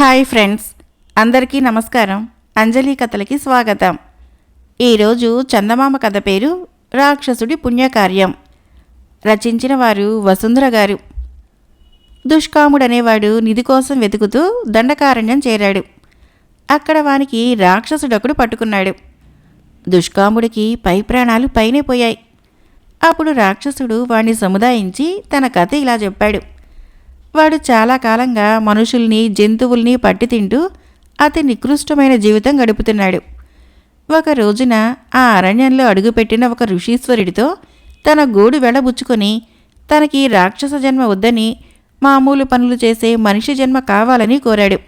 Hi friends అందరికీ నమస్కారం. అంజలి కథలకి స్వాగతం. ఈరోజు చందమామ కథ పేరు రాక్షసుడి పుణ్యకార్యం. రచించిన వారు వసుంధర గారు. దుష్కాముడనేవాడు నిధి కోసం వెతుకుతూ దండకారణ్యం చేరాడు. అక్కడ వానికి రాక్షసుడొకడు పట్టుకున్నాడు. దుష్కాముడికి పై ప్రాణాలు పైనే పోయాయి. అప్పుడు రాక్షసుడు వాణ్ణి సముదాయించి తన కథ ఇలా చెప్పాడు. వాడు చాలా కాలంగా మనుషుల్ని జంతువుల్ని పట్టి తింటూ అతి నికృష్టమైన జీవితం గడుపుతున్నాడు. ఒక రోజున ఆ అరణ్యంలో అడుగుపెట్టిన ఒక ఋషీశ్వరుడితో తన గోడు వెడబుచ్చుకొని తనకి రాక్షస జన్మ వద్దని మామూలు పనులు చేసే మనిషి జన్మ కావాలని కోరాడు.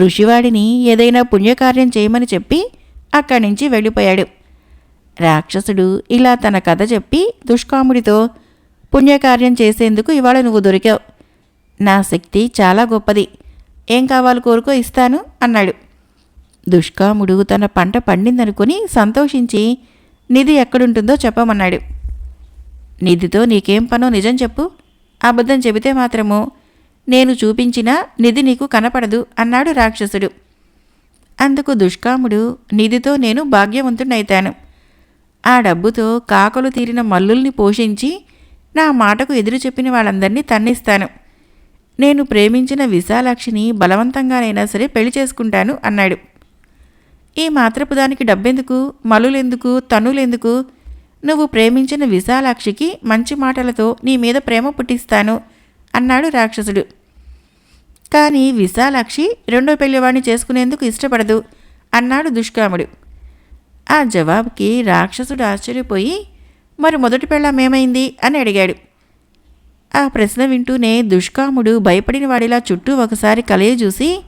ఋషివాడిని ఏదైనా పుణ్యకార్యం చేయమని చెప్పి అక్కడి నుంచి వెళ్ళిపోయాడు. రాక్షసుడు ఇలా తన కథ చెప్పి దుష్కాముడితో పుణ్యకార్యం చేసేందుకు ఇవాళ నువ్వు దొరికావు. నా శక్తి చాలా గొప్పది. ఏం కావాలి కోరుకో ఇస్తాను అన్నాడు. దుష్కాముడు తన పంట పండిందనుకుని సంతోషించి నిధి ఎక్కడుంటుందో చెప్పమన్నాడు. నిధితో నీకేం పనో నిజం చెప్పు. అబద్ధం చెబితే మాత్రము. నేను చూపించిన నిధి నీకు కనపడదు అన్నాడు రాక్షసుడు. అందుకు దుష్కాముడు నిధితో నేను భాగ్యవంతుడైతాను ఆ డబ్బుతో కాకలు తీరిన మల్లుల్ని పోషించి నా మాటకు ఎదురు చెప్పిన వాళ్ళందరినీ తన్నిస్తాను. నేను ప్రేమించిన విశాలాక్షిని బలవంతంగానైనా సరే పెళ్ళి చేసుకుంటాను అన్నాడు. ఈ మాత్రపు దానికి డబ్బెందుకు? మలులెందుకు? తనులెందుకు? నువ్వు ప్రేమించిన విశాలాక్షికి మంచి మాటలతో నీ మీద ప్రేమ పుట్టిస్తాను అన్నాడు రాక్షసుడు. కానీ విశాలాక్షి రెండో పెళ్ళివాణ్ణి చేసుకునేందుకు ఇష్టపడదు అన్నాడు దుష్కాముడు. ఆ జవాబుకి రాక్షసుడు ఆశ్చర్యపోయి మరి మొదటి పెళ్ళాం ఏమైంది? అని అడిగాడు. ఆ ప్రశ్న వింటూనే దుష్కాముడు భయపడిన వాడిలా చుట్టూ ఒకసారి కలయ చూసి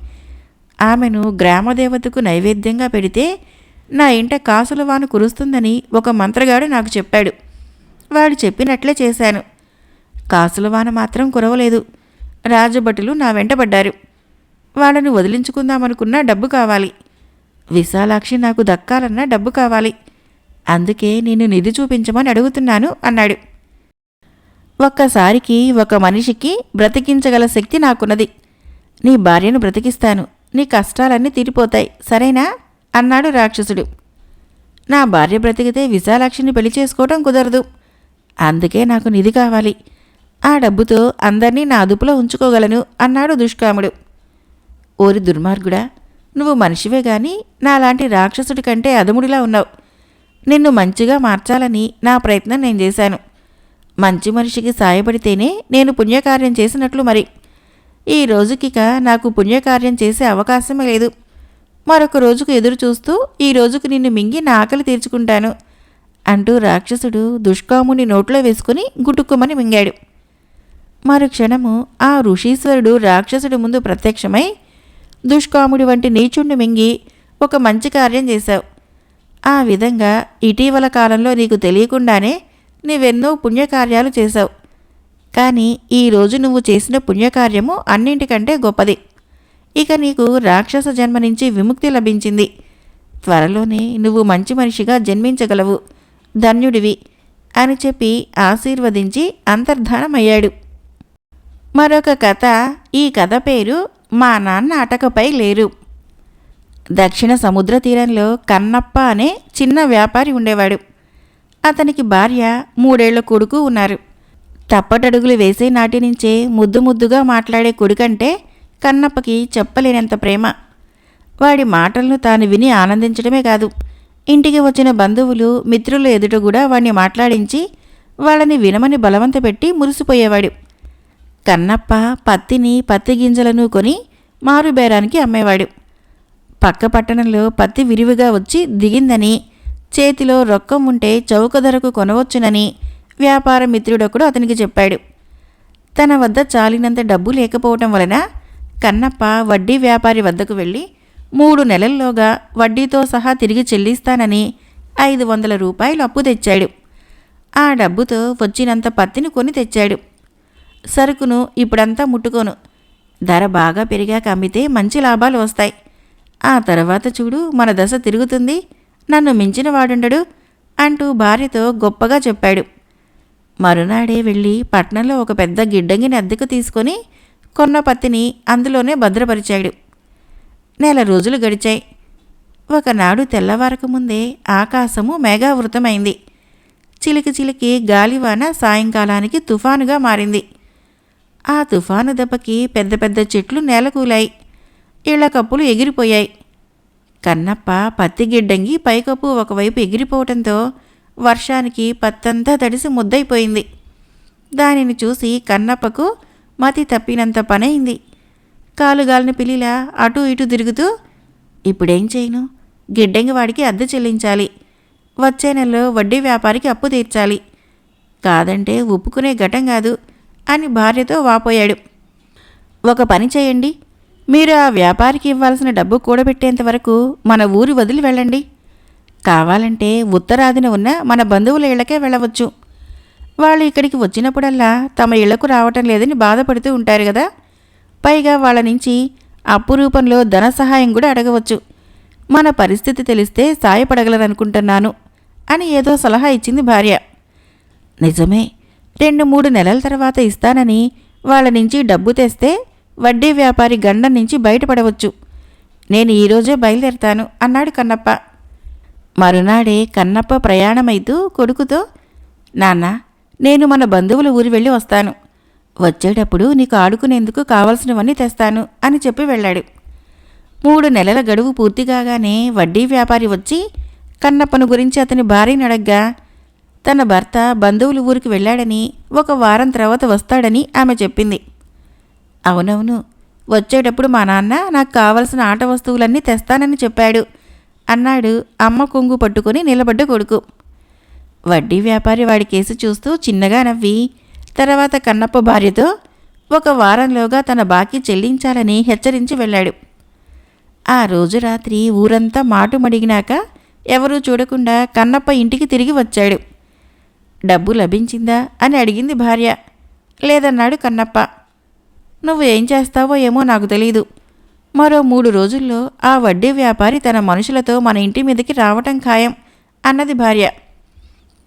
ఆమెను గ్రామదేవతకు నైవేద్యంగా పెడితే నా ఇంట కాసుల వాను కురుస్తుందని ఒక మంత్రగాడు నాకు చెప్పాడు. వాడు చెప్పినట్లే చేశాను. కాసుల వాన మాత్రం కురవలేదు. రాజభటులు నా వెంటబడ్డారు వాళ్ళను వదిలించుకుందామనుకున్నా డబ్బు కావాలి. విశాలాక్షి నాకు దక్కాలన్నా డబ్బు కావాలి. అందుకే నేను నిధి చూపించమని అడుగుతున్నాను అన్నాడు. ఒక్కసారికి ఒక మనిషికి బ్రతికించగల శక్తి నాకున్నది. నీ భార్యను బ్రతికిస్తాను. నీ కష్టాలన్నీ తీరిపోతాయి. సరేనా? అన్నాడు రాక్షసుడు. నా భార్య బ్రతికితే విశాలాక్షిని పెళ్ళి చేసుకోవడం కుదరదు. అందుకే నాకు నిధి కావాలి. ఆ డబ్బుతో అందరినీ నా అదుపులో ఉంచుకోగలను అన్నాడు దుష్కాముడు. ఓరి దుర్మార్గుడా నువ్వు మనిషివే గాని నాలాంటి రాక్షసుడి కంటే అదముడిలా ఉన్నావు. నిన్ను మంచిగా మార్చాలని నా ప్రయత్నం నేను చేశాను. మంచి మనిషికి సాయపడితేనే నేను పుణ్యకార్యం చేసినట్లు మరి. ఈ రోజుకిక నాకు పుణ్యకార్యం చేసే అవకాశమే లేదు. మరొక రోజుకు ఎదురు చూస్తూ ఈ రోజుకు నిన్ను మింగి నా ఆకలి తీర్చుకుంటాను అంటూ రాక్షసుడు దుష్కాముని నోట్లో వేసుకుని గుటుక్కుమని మింగాడు. మరు క్షణము ఆ ఋషీశ్వరుడు రాక్షసుడి ముందు ప్రత్యక్షమై దుష్కాముడి వంటి నీచుణ్ణి మింగి ఒక మంచి కార్యం చేశావు. ఆ విధంగా ఇటీవల కాలంలో నీకు తెలియకుండానే నీవెన్నో పుణ్యకార్యాలు చేశావు. కానీ ఈరోజు నువ్వు చేసిన పుణ్యకార్యము అన్నింటికంటే గొప్పది. ఇక నీకు రాక్షస జన్మ నుంచి విముక్తి లభించింది. త్వరలోనే నువ్వు మంచి మనిషిగా జన్మించగలవు. ధన్యుడివి అని చెప్పి ఆశీర్వదించి అంతర్ధానమయ్యాడు. మరొక కథ ఈ కథ పేరు మా నాన్న అటకపై లేరు. దక్షిణ సముద్ర తీరంలో కన్నప్ప అనే చిన్న వ్యాపారి ఉండేవాడు. అతనికి భార్య మూడేళ్ళ కొడుకు ఉన్నారు. తప్పటడుగులు వేసే నాటి నుంచే ముద్దు ముద్దుగా మాట్లాడే కొడుకంటే కన్నప్పకి చెప్పలేనంత ప్రేమ. వాడి మాటలను తాను విని ఆనందించడమే కాదు ఇంటికి వచ్చిన బంధువులు మిత్రుల ఎదుట కూడా వాడిని మాట్లాడించి వాళ్ళని వినమని బలవంత పెట్టి మురిసిపోయేవాడు. కన్నప్ప పత్తిని పత్తి గింజలను కొని మారుబేరానికి అమ్మేవాడు. పక్క పట్టణంలో పత్తి విరివిగా వచ్చి దిగిందని చేతిలో రొక్కం ఉంటే చౌక ధరకు కొనవచ్చునని వ్యాపార మిత్రుడొకడు అతనికి చెప్పాడు. తన వద్ద చాలినంత డబ్బు లేకపోవటం వలన కన్నప్ప వడ్డీ వ్యాపారి వద్దకు వెళ్ళి మూడు నెలల్లోగా వడ్డీతో సహా తిరిగి చెల్లిస్తానని ఐదు వందల రూపాయలు అప్పు తెచ్చాడు. ఆ డబ్బుతో వచ్చినంత పత్తిని కొని తెచ్చాడు. సరుకును ఇప్పుడంతా ముట్టుకోను. ధర బాగా పెరిగాక అమ్మితే మంచి లాభాలు వస్తాయి. ఆ తర్వాత చూడు మన దశ తిరుగుతుంది. నన్ను మించిన వాడుండడు అంటూ భార్యతో గొప్పగా చెప్పాడు. మరునాడే వెళ్ళి పట్నంలో ఒక పెద్ద గిడ్డంగిని అద్దెకు తీసుకొని కొన్న పత్తిని అందులోనే భద్రపరిచాడు. నెల రోజులు గడిచాయి. ఒకనాడు తెల్లవారక ముందే ఆకాశము మేఘావృతమైంది. చిలికి చిలికి గాలివాన సాయంకాలానికి తుఫానుగా మారింది. ఆ తుఫాను దెబ్బకి పెద్ద పెద్ద చెట్లు నేలకూలాయి. ఇళ్ళ కప్పులు ఎగిరిపోయాయి. కన్నప్ప పత్తి గిడ్డంగి పైకప్పు ఒకవైపు ఎగిరిపోవటంతో వర్షానికి పత్తంతా తడిసి ముద్దయిపోయింది. దానిని చూసి కన్నప్పకు మతి తప్పినంత పనైంది కాలుగాలిన పిల్లిలా అటు ఇటు తిరుగుతూ ఇప్పుడేం చేయను? గిడ్డంగి వాడికి అద్దె చెల్లించాలి. వచ్చే నెలలో వడ్డీ వ్యాపారికి అప్పు తీర్చాలి. కాదంటే ఒప్పుకునే ఘటం కాదు అని భార్యతో వాపోయాడు. ఒక పని చేయండి. మీరు ఆ వ్యాపారికి ఇవ్వాల్సిన డబ్బు కూడబెట్టేంత వరకు మన ఊరు వదిలి వెళ్ళండి. కావాలంటే ఉత్తరాదిన ఉన్న మన బంధువుల ఇళ్ళకే వెళ్ళవచ్చు. వాళ్ళు ఇక్కడికి వచ్చినప్పుడల్లా తమ ఇళ్ళకు రావటం లేదని బాధపడుతూ ఉంటారు కదా. పైగా వాళ్ళ నుంచి అప్పు రూపంలో ధన సహాయం కూడా అడగవచ్చు. మన పరిస్థితి తెలిస్తే సాయపడగలరనుకుంటున్నాను అని ఏదో సలహా ఇచ్చింది భార్య. నిజమే రెండు మూడు నెలల తర్వాత ఇస్తానని వాళ్ళ నుంచి డబ్బు తెస్తే వడ్డీ వ్యాపారి గండం నుంచి బయటపడవచ్చు. నేను ఈరోజే బయలుదేరతాను అన్నాడు కన్నప్ప. మరునాడే కన్నప్ప ప్రయాణమైతూ కొడుకుతో నాన్న నేను మన బంధువుల ఊరు వెళ్ళి వస్తాను. వచ్చేటప్పుడు నీకు ఆడుకునేందుకు కావలసినవన్నీ తెస్తాను అని చెప్పి వెళ్ళాడు. మూడు నెలల గడువు పూర్తి కాగానే వడ్డీ వ్యాపారి వచ్చి కన్నప్పను గురించి అతని భార్యని అడగ్గా తన భర్త బంధువుల ఊరికి వెళ్ళాడని ఒక వారం తర్వాత వస్తాడని ఆమె చెప్పింది. అవునవును. వచ్చేటప్పుడు మా నాన్న నాకు కావలసిన ఆట వస్తువులన్నీ తెస్తానని చెప్పాడు. అన్నాడు అమ్మ కొంగు పట్టుకొని నిలబడ్డ కొడుకు. వడ్డీ వ్యాపారి వాడి కేసు చూస్తూ చిన్నగా నవ్వి తర్వాత కన్నప్ప భార్యతో ఒక వారంలోగా తన బాకీ చెల్లించాలని హెచ్చరించి వెళ్ళాడు. ఆ రోజు రాత్రి ఊరంతా మాటు మడిగినాక ఎవరూ చూడకుండా కన్నప్ప ఇంటికి తిరిగి వచ్చాడు. డబ్బు లభించిందా అని అడిగింది భార్య. లేదన్నాడు కన్నప్ప. నువ్వు ఏం చేస్తావో ఏమో నాకు తెలీదు. మరో మూడు రోజుల్లో ఆ వడ్డీ వ్యాపారి తన మనుషులతో మన ఇంటి మీదకి రావటం ఖాయం అన్నది భార్య.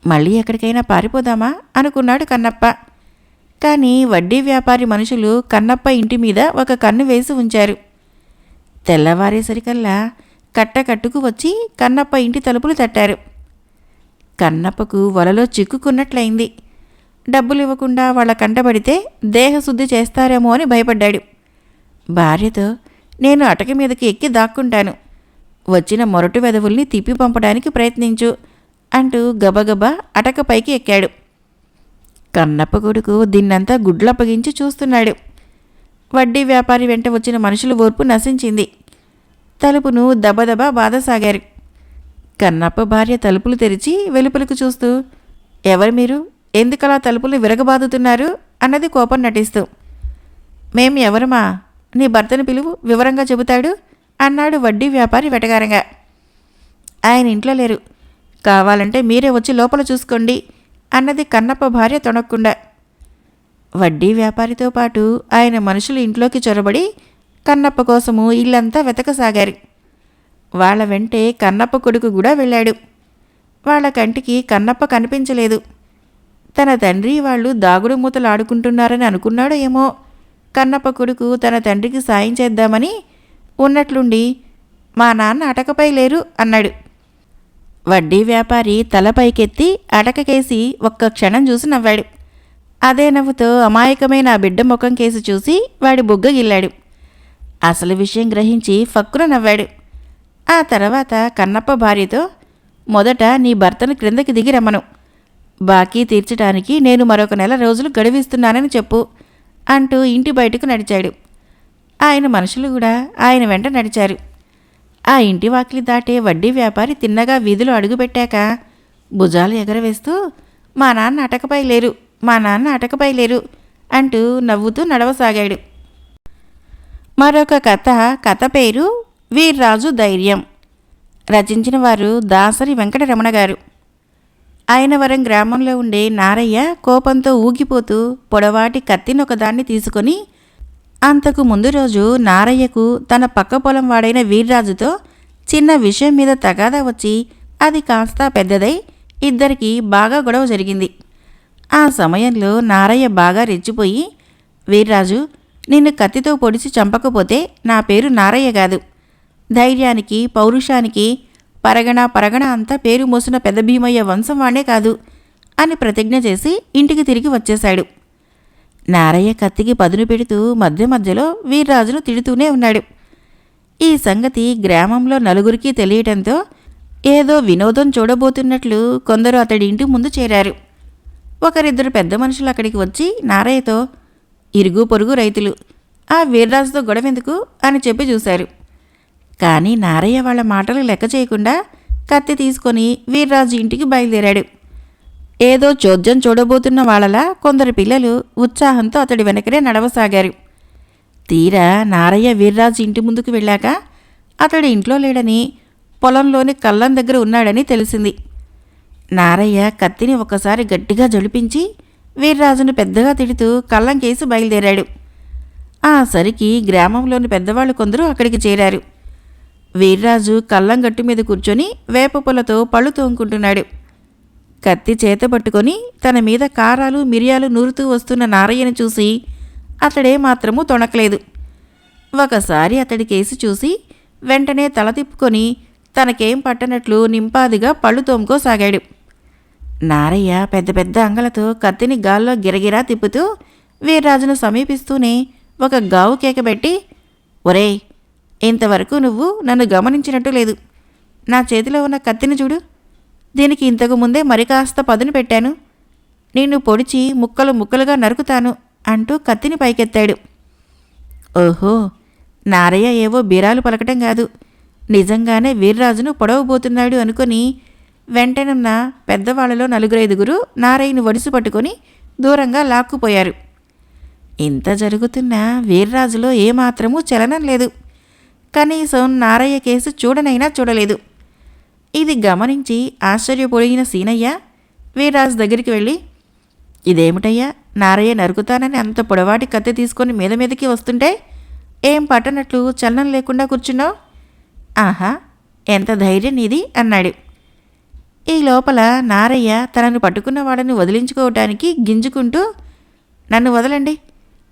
మళ్ళీ ఎక్కడికైనా పారిపోదామా? అనుకున్నాడు కన్నప్ప. కానీ వడ్డీ వ్యాపారి మనుషులు కన్నప్ప ఇంటి మీద ఒక కన్ను వేసి ఉంచారు. తెల్లవారేసరికల్లా కట్టకట్టుకు వచ్చి కన్నప్ప ఇంటి తలుపులు తట్టారు. కన్నప్పకు వలలో చిక్కుకున్నట్లయింది. డబ్బులు ఇవ్వకుండా వాళ్ళ కంటబడితే దేహశుద్ధి చేస్తారేమో అని భయపడ్డాడు. భార్యతో నేను అటక మీదకి ఎక్కి దాక్కుంటాను. వచ్చిన మొరటు వెధవుల్ని తిప్పి పంపడానికి ప్రయత్నించు అంటూ గబగబా అటక పైకి ఎక్కాడు. కన్నప్ప కొడుకు దీన్నంతా గుడ్లప్పగించి చూస్తున్నాడు. వడ్డీ వ్యాపారి వెంట వచ్చిన మనుషుల ఓర్పు నశించింది. తలుపును దబదబా బాధసాగారు. కన్నప్ప భార్య తలుపులు తెరిచి వెలుపలకు చూస్తూ ఎవరు మీరు? ఎందుకలా తలుపులు విరగబాదుతున్నారు అన్నది కోపం నటిస్తూ. మేం ఎవరమా? నీ భర్తను పిలువు వివరంగా చెబుతాడు? అన్నాడు వడ్డీ వ్యాపారి వెటగారంగా ఆయన ఇంట్లో లేరు. కావాలంటే మీరే వచ్చి లోపల చూసుకోండి అన్నది కన్నప్ప భార్య తొణక్కుండా. వడ్డీ వ్యాపారితో పాటు ఆయన మనుషులు ఇంట్లోకి చొరబడి కన్నప్ప కోసము ఇల్లంతా వెతకసాగారు. వాళ్ళ వెంటే కన్నప్ప కొడుకు కూడా వెళ్ళాడు. వాళ్ళ కంటికి కన్నప్ప కనిపించలేదు. తన తండ్రి వాళ్ళు దాగుడు మూతలు ఆడుకుంటున్నారని అనుకున్నాడో ఏమో కన్నప్ప కొడుకు తన తండ్రికి సాయం చేద్దామని ఉన్నట్లుండి మా నాన్న అటకపై లేరు అన్నాడు. వడ్డీ వ్యాపారి తల పైకెత్తి అటకకేసి ఒక్క క్షణం చూసి నవ్వాడు. అదే నవ్వుతో అమాయకమైన ఆ బిడ్డ ముఖం కేసి చూసి వాడి బుగ్గ గిల్లాడు. అసలు విషయం గ్రహించి ఫక్కున నవ్వాడు. ఆ తర్వాత కన్నప్ప భార్యతో మొదట నీ భర్తను క్రిందకి దిగి రమ్మను. బాకీ తీర్చడానికి నేను మరొక నెల రోజులు గడువిస్తున్నానని చెప్పు అంటూ ఇంటి బయటకు నడిచాడు. ఆయన మనుషులు కూడా ఆయన వెంట నడిచారు. ఆ ఇంటి వాకిలి దాటే వడ్డీ వ్యాపారి తిన్నగా వీధిలో అడుగుపెట్టాక భుజాలు ఎగరవేస్తూ మా నాన్న అటకపై లేరు మా నాన్న అటకపై లేరు అంటూ నవ్వుతూ నడవసాగాడు. మరొక కథ కథ పేరు వీర్రాజు ధైర్యం. రచించిన వారు దాసరి వెంకటరమణ గారు. ఆయనవరం గ్రామంలో ఉండే నారయ్య కోపంతో ఊగిపోతూ పొడవాటి కత్తినొకదాన్ని తీసుకొని అంతకు ముందు రోజు నారయ్యకు తన పక్క పొలం వాడైన వీర్రాజుతో చిన్న విషయం మీద తగాదా వచ్చి అది కాస్త పెద్దదై ఇద్దరికి బాగా గొడవ జరిగింది. ఆ సమయంలో నారయ్య బాగా రెచ్చిపోయి వీర్రాజు నిన్ను కత్తితో పొడిచి చంపకపోతే నా పేరు నారయ్య కాదు. ధైర్యానికి పౌరుషానికి పరగణ పరగణ అంతా పేరు మోసిన పెద్ద భీమయ్య వంశం వాడే కాదు అని ప్రతిజ్ఞ చేసి ఇంటికి తిరిగి వచ్చేశాడు. నారయ్య కత్తికి పదును పెడుతూ మధ్య మధ్యలో వీర్రాజును తిడుతూనే ఉన్నాడు. ఈ సంగతి గ్రామంలో నలుగురికి తెలియటంతో ఏదో వినోదం చూడబోతున్నట్లు కొందరు అతడి ఇంటి ముందు చేరారు. ఒకరిద్దరు పెద్ద మనుషులు అక్కడికి వచ్చి నారయ్యతో ఇరుగు పొరుగు రైతులు ఆ వీర్రాజుతో గొడవెందుకు? అని చెప్పి చూశారు. కానీ నారయ్య వాళ్ళ మాటలు లెక్క చేయకుండా కత్తి తీసుకొని వీర్రాజు ఇంటికి బయలుదేరాడు. ఏదో చోద్యం చూడబోతున్న వాళ్ళలా కొందరు పిల్లలు ఉత్సాహంతో అతడి వెనకనే నడవసాగారు. తీరా నారయ్య వీర్రాజు ఇంటి ముందుకు వెళ్ళాక అతడు ఇంట్లో లేడని పొలంలోని కళ్ళం దగ్గర ఉన్నాడని తెలిసింది. నారయ్య కత్తిని ఒకసారి గట్టిగా జడిపించి వీర్రాజును పెద్దగా తిడుతూ కళ్ళం కేసి బయలుదేరాడు. ఆ సరికి గ్రామంలోని పెద్దవాళ్ళు కొందరు అక్కడికి చేరారు. వీర్రాజు కళ్ళం గట్టు మీద కూర్చొని వేపపులతో పళ్ళు తోముకుంటున్నాడు. కత్తి చేత పట్టుకొని తన మీద కారాలు మిరియాలు నూరుతూ వస్తున్న నారయ్యను చూసి అతడే మాత్రము తొణకలేదు. ఒకసారి అతడి కేసి చూసి వెంటనే తల తిప్పుకొని తనకేం పట్టనట్లు నింపాదిగా పళ్ళు తోముకోసాగాడు. నారయ్య పెద్ద పెద్ద అంగలతో కత్తిని గాల్లో గిరగిరా తిప్పుతూ వీర్రాజును సమీపిస్తూనే ఒక గావు కేకబెట్టి ఒరేయ్ ఇంతవరకు నువ్వు నన్ను గమనించినట్టు లేదు. నా చేతిలో ఉన్న కత్తిని చూడు. దీనికి ఇంతకు ముందే మరి కాస్త పదును పెట్టాను. నిన్ను పొడిచి ముక్కలు ముక్కలుగా నరుకుతాను అంటూ కత్తిని పైకెత్తాడు. ఓహో నారయ్య ఏవో బీరాలు పలకటం కాదు. నిజంగానే వీర్రాజును పొడవబోతున్నాడు అనుకొని వెంటనున్న పెద్దవాళ్ళలో నలుగురైదుగురు నారయ్యను వడిసి పట్టుకొని దూరంగా లాక్కుపోయారు. ఇంత జరుగుతున్నా వీర్రాజులో ఏమాత్రమూ చలనం లేదు. కనీసం నారయ్య కేసు చూడనైనా చూడలేదు. ఇది గమనించి ఆశ్చర్యపోయిన సీనయ్య వీర్రాజు దగ్గరికి వెళ్ళి ఇదేమిటయ్యా? నారయ్య నరుకుతానని అంత పొడవాటి కత్తి తీసుకొని మీద మీదకి వస్తుంటే ఏం పట్టనట్లు చలనం లేకుండా కూర్చున్నావు? ఆహా ఎంత ధైర్యం ఇది అన్నాడు. ఈ లోపల నారయ్య తనను పట్టుకున్న వాడని వదిలించుకోవటానికి గింజుకుంటూ నన్ను వదలండి.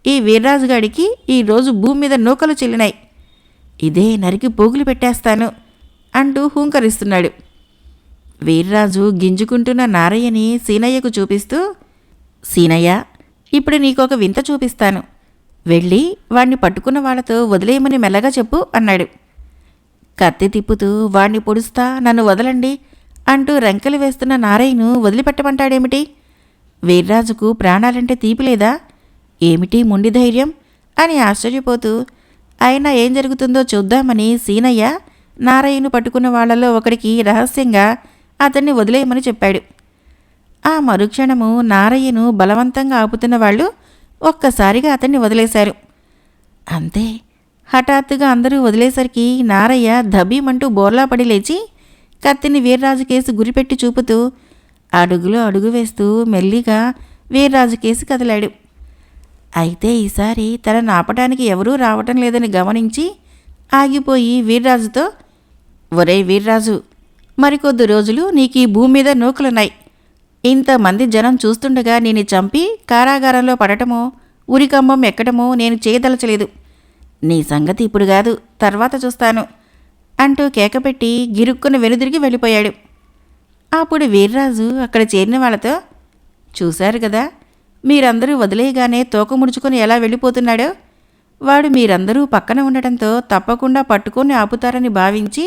ఈ వీర్రాజుగాడికి ఈరోజు భూమి మీద నూకలు చెల్లినాయి. ఇదే నరికి పోగులు పెట్టేస్తాను అంటూ హూంకరిస్తున్నాడు. వీర్రాజు గింజుకుంటున్న నారయ్యని సీనయ్యకు చూపిస్తూ సీనయ్య ఇప్పుడు నీకొక వింత చూపిస్తాను. వెళ్ళి వాణ్ణి పట్టుకున్న వాళ్ళతో వదిలేయమని మెల్లగా చెప్పు అన్నాడు. కత్తి తిప్పుతూ వాణ్ణి పొడుస్తా నన్ను వదలండి అంటూ రంకెలు వేస్తున్న నారయ్యను వదిలిపెట్టమంటాడేమిటి? వీర్రాజుకు ప్రాణాలంటే తీపిలేదా ఏమిటి ముండి ధైర్యం? అని ఆశ్చర్యపోతూ అయినా ఏం జరుగుతుందో చూద్దామని సీనయ్య నారయ్యను పట్టుకున్న వాళ్ళలో ఒకడికి రహస్యంగా అతన్ని వదిలేయమని చెప్పాడు. ఆ మరుక్షణము నారయ్యను బలవంతంగా ఆపుతున్న వాళ్ళు ఒక్కసారిగా అతన్ని వదిలేశారు. అంతే హఠాత్తుగా అందరూ వదిలేసరికి నారయ్య ధబీమంటూ బోర్లా పడి లేచి కత్తిని వీర్రాజు కేసు గురిపెట్టి చూపుతూ అడుగులో అడుగు వేస్తూ మెల్లిగా వీర్రాజు కేసు కదిలాడు. అయితే ఈసారి తనను ఆపటానికి ఎవరూ రావటం లేదని గమనించి ఆగిపోయి వీర్రాజుతో ఒరే వీర్రాజు మరికొద్ది రోజులు నీకు ఈ భూమి మీద నూకలున్నాయి. ఇంతమంది జనం చూస్తుండగా నేను చంపి కారాగారంలో పడటమో ఉరికంబం ఎక్కడమో నేను చేయదలచలేదు. నీ సంగతి ఇప్పుడు కాదు తర్వాత చూస్తాను అంటూ కేకపెట్టి గిరుక్కున వెనుదిరిగి వెళ్ళిపోయాడు. అప్పుడు వీర్రాజు అక్కడ చేరిన వాళ్ళతో చూశారు కదా మీరందరూ వదిలేయగానే తోక ముడుచుకొని ఎలా వెళ్ళిపోతున్నాడో? వాడు మీరందరూ పక్కన ఉండటంతో తప్పకుండా పట్టుకొని ఆపుతారని భావించి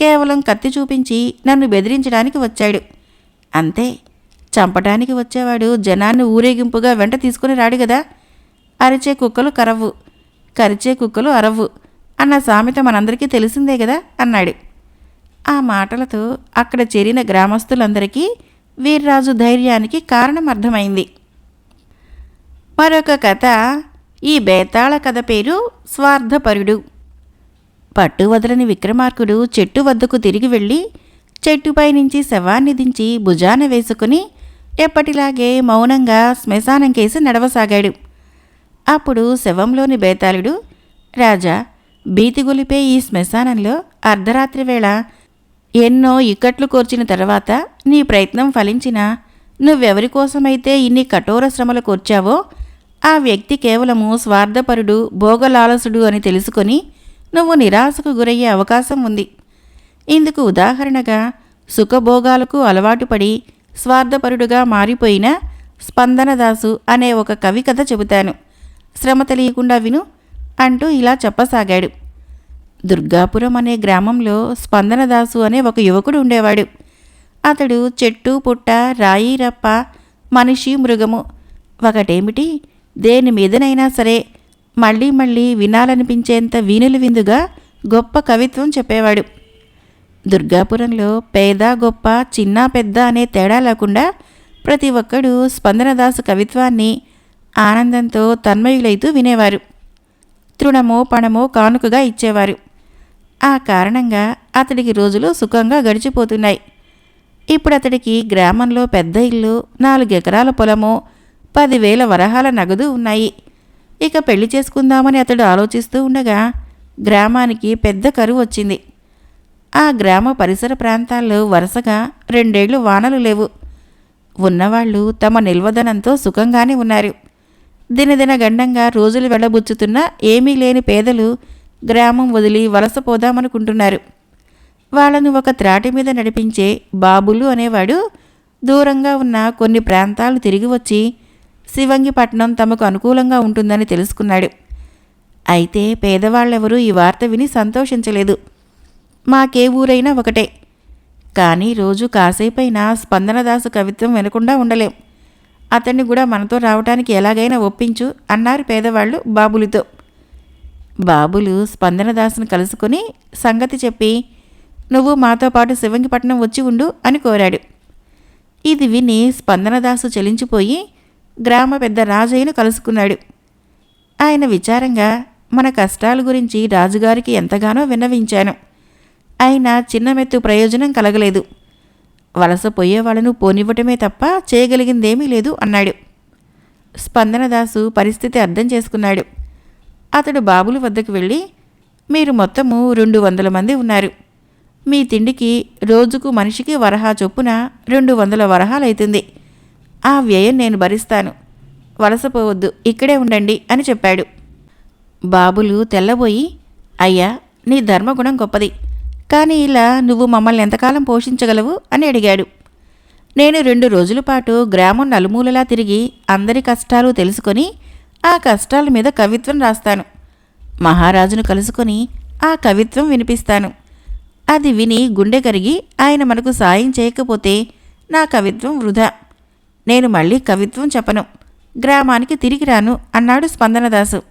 కేవలం కత్తి చూపించి నన్ను బెదిరించడానికి వచ్చాడు. అంతే చంపటానికి వచ్చేవాడు జనాన్ని ఊరేగింపుగా వెంట తీసుకుని రాడు కదా అరిచే కుక్కలు కరవ్వు కరిచే కుక్కలు అరవ్వు అన్న సామెత మనందరికీ తెలిసిందే కదా అన్నాడు. ఆ మాటలతో అక్కడ చేరిన గ్రామస్తులందరికీ వీర్రాజు ధైర్యానికి కారణం అర్థమైంది. మరొక కథ. ఈ బేతాళ కథ పేరు స్వార్థపరుడు. పట్టు వదలని విక్రమార్కుడు చెట్టు వద్దకు తిరిగి వెళ్ళి చెట్టుపై నుంచి శవాన్ని దించి భుజాన వేసుకుని ఎప్పటిలాగే మౌనంగా శ్మశానం కేసి నడవసాగాడు. అప్పుడు శవంలోని బేతాళుడు రాజా బీతిగొలిపే ఈ శ్మశానంలో అర్ధరాత్రి వేళ ఎన్నో ఇక్కట్లు కోర్చిన తర్వాత నీ ప్రయత్నం ఫలించినా నువ్వెవరి కోసమైతే ఇన్ని కఠోర శ్రమలు కోర్చావో ఆ వ్యక్తి కేవలము స్వార్థపరుడు భోగలాలసుడు అని తెలుసుకొని నువ్వు నిరాశకు గురయ్యే అవకాశం ఉంది. ఇందుకు ఉదాహరణగా సుఖభోగాలకు అలవాటు పడి స్వార్థపరుడుగా మారిపోయిన స్పందనదాసు అనే ఒక కవి కథ చెబుతాను. శ్రమ తెలియకుండా విను అంటూ ఇలా చెప్పసాగాడు. దుర్గాపురం అనే గ్రామంలో స్పందనదాసు అనే ఒక యువకుడు ఉండేవాడు. అతడు చెట్టు పుట్ట రాయి రప్ప మనిషి మృగము. ఒకటేమిటి? దేని మీదనైనా సరే మళ్ళీ మళ్ళీ వినాలనిపించేంత వీణులు విందుగా గొప్ప కవిత్వం చెప్పేవాడు. దుర్గాపురంలో పేద గొప్ప చిన్న పెద్ద అనే తేడా లేకుండా ప్రతి ఒక్కడూ స్పందనదాసు కవిత్వాన్ని ఆనందంతో తన్మయులైతూ వినేవారు. తృణమో పణమో కానుకగా ఇచ్చేవారు. ఆ కారణంగా అతడికి రోజులు సుఖంగా గడిచిపోతున్నాయి. ఇప్పుడు అతడికి గ్రామంలో పెద్ద ఇల్లు నాలుగు ఎకరాల పొలము పదివేల వరహాల నగదు ఉన్నాయి. ఇక పెళ్ళి చేసుకుందామని అతడు ఆలోచిస్తూ ఉండగా గ్రామానికి పెద్ద కరువు వచ్చింది. ఆ గ్రామ పరిసర ప్రాంతాల్లో వరుసగా రెండేళ్ళు వానలు లేవు. ఉన్నవాళ్ళు తమ నిల్వధనంతో సుఖంగానే ఉన్నారు. దినదిన గండంగా రోజులు వెళ్ళబుచ్చుతున్న ఏమీ లేని పేదలు గ్రామం వదిలి వలసపోదామనుకుంటున్నారు వాళ్ళను ఒక త్రాటి మీద నడిపించే బాబులు అనేవాడు దూరంగా ఉన్న కొన్ని ప్రాంతాలు తిరిగి వచ్చి శివంగిపట్నం తమకు అనుకూలంగా ఉంటుందని తెలుసుకున్నాడు. అయితే పేదవాళ్ళెవరూ ఈ వార్త విని సంతోషించలేదు. మాకే ఊరైనా ఒకటే. కానీ రోజు కాసేపైనా స్పందనదాసు కవిత్వం వినకుండా ఉండలేం. అతన్ని కూడా మనతో రావటానికి ఎలాగైనా ఒప్పించు అన్నారు పేదవాళ్ళు బాబులతో. బాబులు స్పందనదాసును కలుసుకొని సంగతి చెప్పి నువ్వు మాతో పాటు శివంగిపట్నం వచ్చి ఉండు అని కోరాడు. ఇది విని స్పందనదాసు చెలించిపోయి గ్రామ పెద్ద రాజయ్యను కలుసుకున్నాడు. ఆయన విచారంగా మన కష్టాల గురించి రాజుగారికి ఎంతగానో విన్నవించాను. అయినా చిన్నమెత్తు ప్రయోజనం కలగలేదు. వలస పోయేవాళ్ళను పోనివ్వటమే తప్ప చేయగలిగిందేమీ లేదు అన్నాడు. స్పందనదాసు పరిస్థితి అర్థం చేసుకున్నాడు. అతడు బాబుల వద్దకు వెళ్ళి మీరు మొత్తము రెండు వందల మంది ఉన్నారు. మీ తిండికి రోజుకు మనిషికి వరహా చొప్పున రెండు వందల వరహాలైతుంది. ఆ వ్యయం నేను భరిస్తాను. వలసపోవద్దు ఇక్కడే ఉండండి అని చెప్పాడు. బాబులు తెల్లబోయి అయ్యా నీ ధర్మగుణం గొప్పది. కానీ ఇలా నువ్వు మమ్మల్ని ఎంతకాలం పోషించగలవు అని అడిగాడు. నేను రెండు రోజుల పాటు గ్రామం నలుమూలలా తిరిగి అందరి కష్టాలు తెలుసుకొని ఆ కష్టాల మీద కవిత్వం రాస్తాను. మహారాజును కలుసుకొని ఆ కవిత్వం వినిపిస్తాను. అది విని గుండె కరిగి ఆయన మనకు సాయం చేయకపోతే నా కవిత్వం వృధా. నేను మళ్ళీ కవిత్వం చెప్పను. గ్రామానికి తిరిగి రాను అన్నాడు స్పందనదాసు.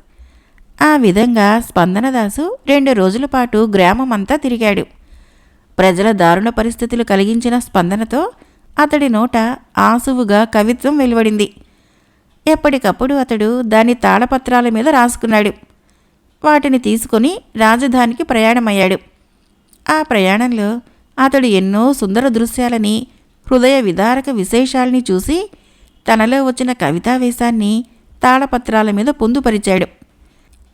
ఆ విధంగా స్పందనదాసు రెండు రోజుల పాటు గ్రామమంతా తిరిగాడు. ప్రజల దారుణ పరిస్థితులు కలిగించిన స్పందనతో అతడి నోట ఆసువుగా కవిత్వం వెలువడింది. ఎప్పటికప్పుడు అతడు దాని తాళపత్రాల మీద రాసుకున్నాడు. వాటిని తీసుకొని రాజధానికి ప్రయాణమయ్యాడు. ఆ ప్రయాణంలో అతడు ఎన్నో సుందర దృశ్యాలని హృదయ విదారక విశేషాల్ని చూసి తనలో వచ్చిన కవితావేశాన్ని తాళపత్రాల మీద పొందుపరిచాడు.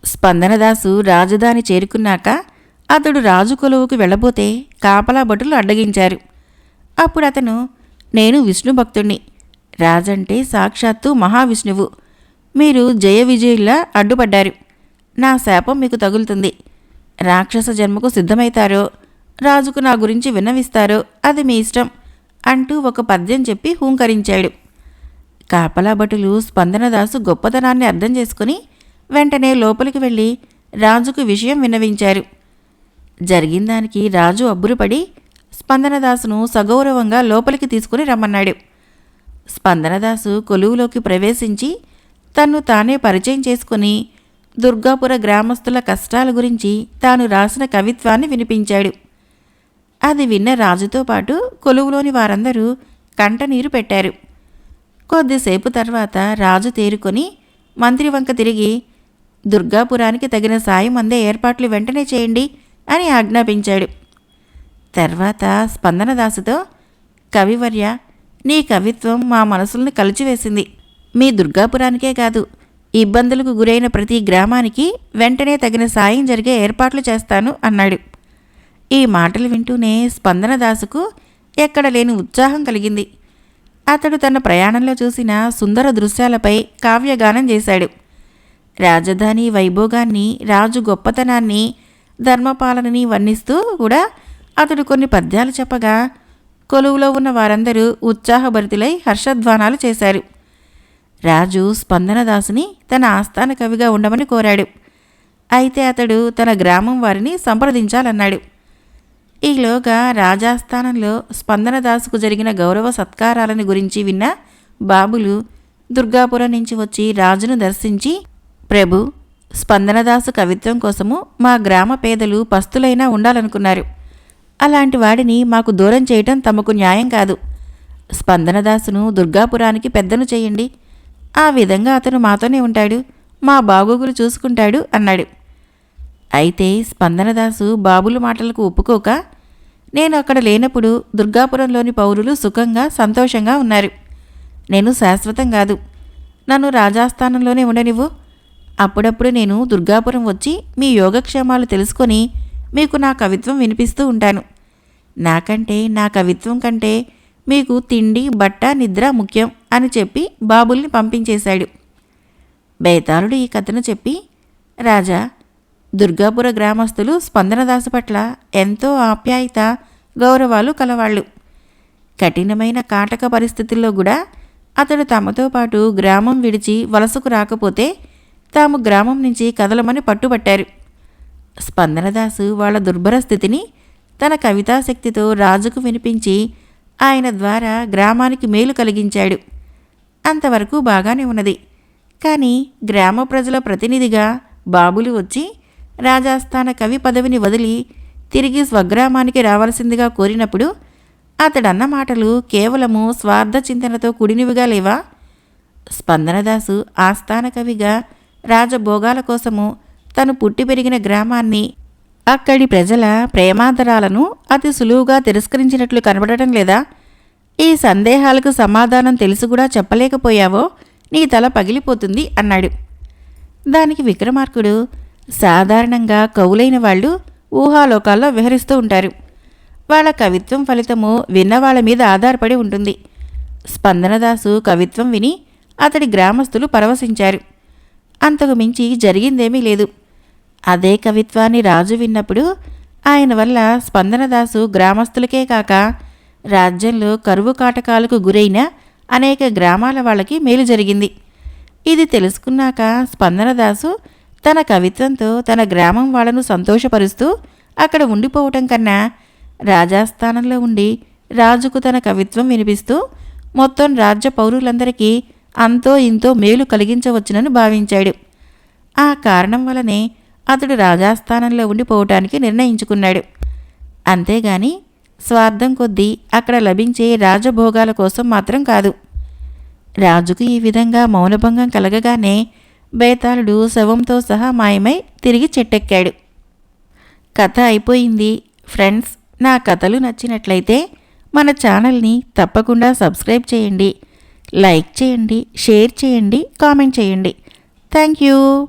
స్పందనదాసు రాజధాని చేరుకున్నాక అతడు రాజు కొలువుకు వెళ్ళబోతే కాపలా భటులు అడ్డగించారు. అప్పుడు అతను నేను విష్ణు భక్తుణ్ణి. రాజంటే సాక్షాత్తు మహావిష్ణువు. మీరు జయ విజయుల్లా అడ్డుపడ్డారు. నా శాపం మీకు తగులుతుంది. రాక్షస జన్మకు సిద్ధమైతారో రాజుకు నా గురించి విన్నవిస్తారో అది మీ ఇష్టం. అంటూ ఒక పద్యం చెప్పి హూంకరించాడు. కాపలాభటులు స్పందనదాసు గొప్పతనాన్ని అర్థం చేసుకుని వెంటనే లోపలికి వెళ్ళి రాజుకు విషయం విన్నవించారు. జరిగిన దానికి రాజు అబ్బురుపడి స్పందనదాసును సగౌరవంగా లోపలికి తీసుకుని రమ్మన్నాడు. స్పందనదాసు కొలువులోకి ప్రవేశించి తన్ను తానే పరిచయం చేసుకుని దుర్గాపుర గ్రామస్తుల కష్టాల గురించి తాను రాసిన కవిత్వాన్ని వినిపించాడు. అది విన్న రాజుతో పాటు కొలువులోని వారందరూ కంటనీరు పెట్టారు. కొద్దిసేపు తర్వాత రాజు తేరుకొని మంత్రి వంక తిరిగి దుర్గాపురానికి తగిన సాయం అందే ఏర్పాట్లు వెంటనే చేయండి అని ఆజ్ఞాపించాడు. తర్వాత స్పందనదాసుతో కవివర్య నీ కవిత్వం మా మనసుల్ని కలిచివేసింది. మీ దుర్గాపురానికే కాదు ఇబ్బందులకు గురైన ప్రతి గ్రామానికి వెంటనే తగిన సాయం జరిగే ఏర్పాట్లు చేస్తాను అన్నాడు. ఈ మాటలు వింటూనే స్పందనదాసుకు ఎక్కడ లేని ఉత్సాహం కలిగింది. అతడు తన ప్రయాణంలో చూసిన సుందర దృశ్యాలపై కావ్యగానం చేశాడు. రాజధాని వైభోగాన్ని రాజు గొప్పతనాన్ని ధర్మపాలనని వర్ణిస్తూ కూడా అతడు కొన్ని పద్యాలు చెప్పగా కొలువులో ఉన్న వారందరూ ఉత్సాహభరితులై హర్షధ్వానాలు చేశారు. రాజు స్పందనదాసుని తన ఆస్థాన కవిగా ఉండమని కోరాడు. అయితే అతడు తన గ్రామం వారిని సంప్రదించాలన్నాడు. ఈలోగా రాజాస్థానంలో స్పందనదాసుకు జరిగిన గౌరవ సత్కారాలను గురించి విన్న బాబులు దుర్గాపురం నుంచి వచ్చి రాజును దర్శించి ప్రభు స్పందనదాసు కవిత్వం కోసము మా గ్రామ పేదలు పస్తులైనా ఉండాలనుకున్నారు. అలాంటి వాడిని మాకు దూరం చేయటం తమకు న్యాయం కాదు. స్పందనదాసును దుర్గాపురానికి పెద్దను చేయండి. ఆ విధంగా అతను మాతోనే ఉంటాడు. మా బాగోగులు చూసుకుంటాడు అన్నాడు. అయితే స్పందనదాసు బాబుల మాటలకు ఒప్పుకోక నేను అక్కడ లేనప్పుడు దుర్గాపురంలోని పౌరులు సుఖంగా సంతోషంగా ఉన్నారు. నేను శాశ్వతం కాదు. నన్ను రాజాస్థానంలోనే ఉండనివ్వు. అప్పుడప్పుడు నేను దుర్గాపురం వచ్చి మీ యోగక్షేమాలు తెలుసుకొని మీకు నా కవిత్వం వినిపిస్తూ ఉంటాను. నాకంటే నా కవిత్వం కంటే మీకు తిండి బట్ట నిద్ర ముఖ్యం అని చెప్పి బాబుల్ని పంపించేశాడు. బేతాళుడు ఈ కథను చెప్పి రాజా దుర్గాపుర గ్రామస్తులు స్పందనదాసు పట్ల ఎంతో ఆప్యాయత గౌరవాలు కలవాళ్ళు. కఠినమైన కాటక పరిస్థితుల్లో కూడా అతడు తమతో పాటు గ్రామం విడిచి వలసకు రాకపోతే తాము గ్రామం నుంచి కదలమని పట్టుబట్టారు. స్పందనదాసు వాళ్ళ దుర్భర స్థితిని తన కవితాశక్తితో రాజుకు వినిపించి ఆయన ద్వారా గ్రామానికి మేలు కలిగించాడు. అంతవరకు బాగానే ఉన్నది. కానీ గ్రామ ప్రజల ప్రతినిధిగా బాబులు వచ్చి రాజాస్థాన కవి పదవిని వదిలి తిరిగి స్వగ్రామానికి రావాల్సిందిగా కోరినప్పుడు అతడన్న మాటలు కేవలము స్వార్థ చింతనతో కూడినవిగా లేవా? స్పందనదాసు ఆస్థాన కవిగా రాజభోగాల కోసము తను పుట్టి పెరిగిన గ్రామాన్ని అక్కడి ప్రజల ప్రేమాదరాలను అతి సులువుగా తిరస్కరించినట్లు కనబడటం లేదా? ఈ సందేహాలకు సమాధానం తెలిసి కూడా చెప్పలేకపోయావో నీ తల పగిలిపోతుంది అన్నాడు. దానికి విక్రమార్కుడు సాధారణంగా కవులైన వాళ్ళు ఊహాలోకాల్లో విహరిస్తూ ఉంటారు. వాళ్ళ కవిత్వం ఫలితము విన్నవాళ్ళ మీద ఆధారపడి ఉంటుంది. స్పందనదాసు కవిత్వం విని అతడి గ్రామస్తులు పరవశించారు. అంతకు మించి జరిగిందేమీ లేదు. అదే కవిత్వాన్ని రాజు విన్నప్పుడు ఆయన వల్ల స్పందనదాసు గ్రామస్తులకే కాక రాజ్యంలో కరువు కాటకాలకు గురైన అనేక గ్రామాల వాళ్ళకి మేలు జరిగింది. ఇది తెలుసుకున్నాక స్పందనదాసు తన కవిత్వంతో తన గ్రామం వాళ్ళను సంతోషపరుస్తూ అక్కడ ఉండిపోవటం కన్నా రాజాస్థానంలో ఉండి రాజుకు తన కవిత్వం వినిపిస్తూ మొత్తం రాజ్య పౌరులందరికీ అంతో ఇంతో మేలు కలిగించవచ్చునని భావించాడు. ఆ కారణం వలనే అతడు రాజాస్థానంలో ఉండిపోవటానికి నిర్ణయించుకున్నాడు. అంతేగాని స్వార్థం కొద్దీ అక్కడ లభించే రాజభోగాల కోసం మాత్రం కాదు. రాజుకు ఈ విధంగా మౌనభంగం కలగగానే బేతాళుడు శవంతో సహా మాయమై తిరిగి చెట్టెక్కాడు. కథ అయిపోయింది. ఫ్రెండ్స్ నా కథలు నచ్చినట్లయితే మన ఛానల్ని తప్పకుండా సబ్స్క్రైబ్ చేయండి. లైక్ చేయండి షేర్ చేయండి కామెంట్ చేయండి. Thank you.